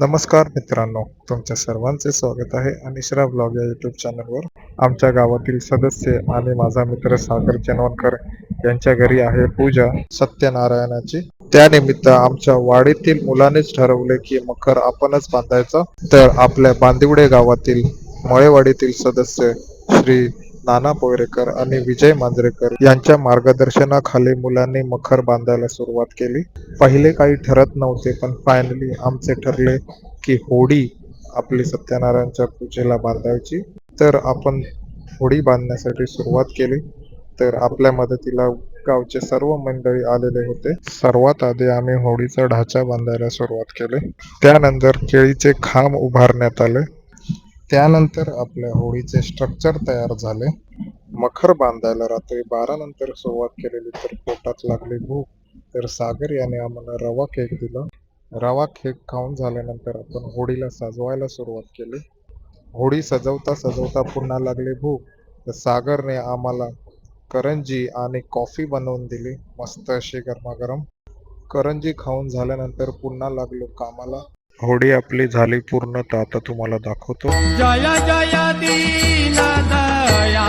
नमस्कार मित्रांनो तुमच्या सर्वांचे स्वागत आहे अनिश्रा ब्लॉग या युट्यूब चॅनलवर आमच्या गावातील सदस्य आणि माझा मित्र सागर चनवणकर यांच्या घरी आहे पूजा सत्यनारायणाची. त्यानिमित्त आमच्या वाडीतील मुलानेच ठरवले की मकर आपणच बांधायचा. तर आपल्या बांदिवडे गावातील मळेवाडीतील सदस्य श्री नाना पोयरेकर आणि विजय मांजरेकर यांच्या मार्गदर्शनाखाली मुलांनी मखर बांधायला सुरुवात केली. पहिले काही ठरत नव्हते पण फायनली आमचे ठरले की होडी आपली सत्यनारायणच्या पूजेला बांधायची. तर आपण होडी बांधण्यासाठी सुरुवात केली. तर आपल्या मदतीला गावचे सर्व मंडळी आलेले होते. सर्वात आधी आम्ही होडीचा ढाचा बांधायला सुरुवात केली. त्यानंतर केळीचे खांब उभारण्यात आले. त्यानंतर आपल्या होळीचे स्ट्रक्चर तयार झाले. मखर बांधायला रात्री बारा नंतर सुरुवात केलेली तर पोटात लागली भूक. तर सागर याने आम्हाला रवा केक दिला. रवा केक खाऊन झाल्यानंतर आपण होळीला सजवायला सुरुवात केली. होळी सजवता सजवता पुन्हा लागली भूक. तर सागरने आम्हाला करंजी आणि कॉफी बनवून दिली. मस्त अशी गरमागरम. करंजी खाऊन झाल्यानंतर पुन्हा लागलो कामाला. होडी आपली झाली पूर्ण तर आता तुम्हाला दाखवतो. जया जया दीना दया